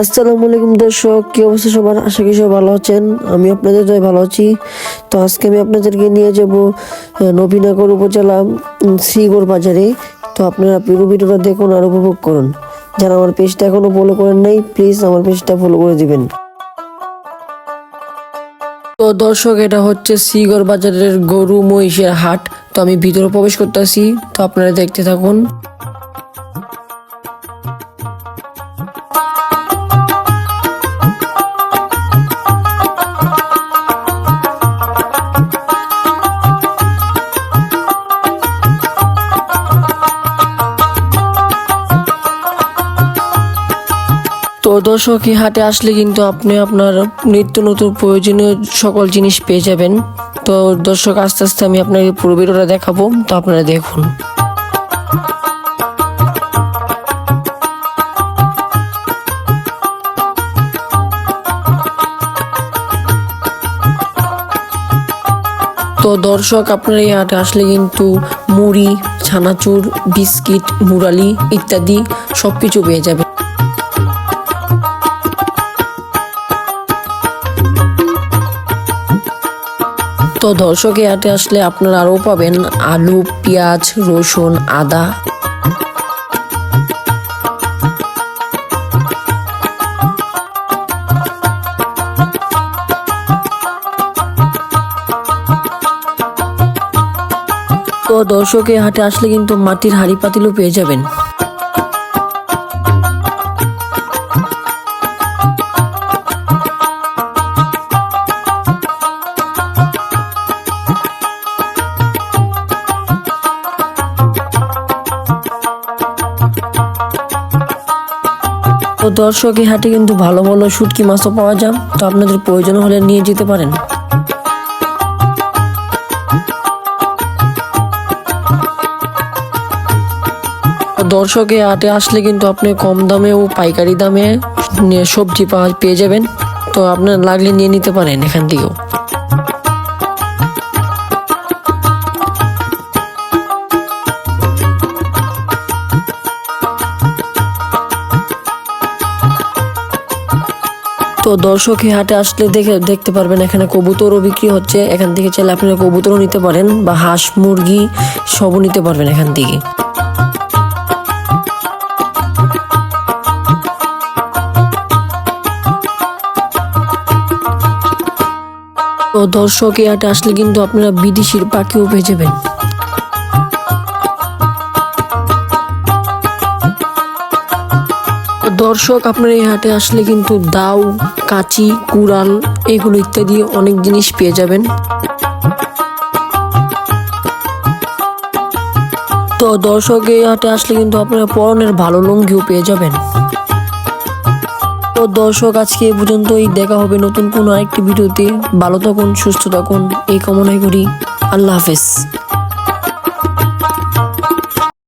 আসসালামু আলাইকুম দর্শক, কি অবস্থা সবার? আশা করি সবাই ভালো আছেন। আমি আপনাদের জয় ভালো আছি। তো আজকে আমি আপনাদেরকে নিয়ে যাব নবীনগর উপজেলা শ্রীগড় বাজারে। তো আপনারা পুরো ভিডিওটা দেখুন আর উপভোগ করুন। যারা আমার পেজটা এখনও ফলো করেন নাই প্লিজ আমার পেজটা ফলো করে দিবেন। তো দর্শক, এটা হচ্ছে শ্রীগড় বাজারের গরু মহিষের হাট। তো আমি ভিতরে প্রবেশ করতেছি। তো আপনারা দেখতে থাকুন। দর্শক এই হাটে আসলে কিন্তু আপনি আপনার নিত্য নতুন প্রয়োজনীয় সকল জিনিস পেয়ে যাবেন। তো দর্শক, আস্তে আস্তে আমি আপনাকে পুরো দেখাবো। তো আপনারা দেখুন। তো দর্শক, আপনারা এই হাটে আসলে কিন্তু মুড়ি, ছানাচুর, বিস্কিট, মুরালি ইত্যাদি সবকিছু পেয়ে যাবে তো দর্শকে হাটে আসলে আপনারা আরও পাবেন আলু, পেঁয়াজ, রসুন, আদা। তো দর্শকের হাটে আসলে কিন্তু মাটির হাড়ি পাতিলও পেয়ে যাবেন। তো দর্শক, এই হাটে কিন্তু ভালো ভালো শুটকি মাছও পাওয়া যায়। তো আপনাদের প্রয়োজন হলে নিয়ে যেতে পারেন। দর্শকের হাটে আসলে কিন্তু আপনি কম দামে ও পাইকারি দামে সবজি পেয়ে যাবেন। তো আপনার লাগলে নিয়ে নিতে পারেন এখান থেকেও। তো দর্শক হাটে আসলে দেখে দেখতে পারবেন এখানে কবুতরও বিক্রি হচ্ছে। এখান থেকে চাইলে আপনারা কবুতরও নিতে পারেন বা হাঁস, মুরগি সবও নিতে পারবেন এখান থেকে। তো দর্শক এই হাটে আসলে কিন্তু আপনারা বিদেশির পাখিও পেয়ে যাবেন। দর্শক, আপনার এই হাটে আসলে কিন্তু দাও কাচি, কুড়াল এগুলো ইত্যাদি অনেক জিনিস পেয়ে যাবেন। তো দর্শক, এই হাটে আসলে কিন্তু আপনারা পরনের ভালো লুঙ্গিও পেয়ে যাবেন। তো দর্শক, আজকে এ পর্যন্তই। দেখা হবে নতুন কোনো আরেকটি ভিডিওতে। ভালো থাকুন, সুস্থ থাকুন। এই কামনাই করি। আল্লাহ হাফেজ।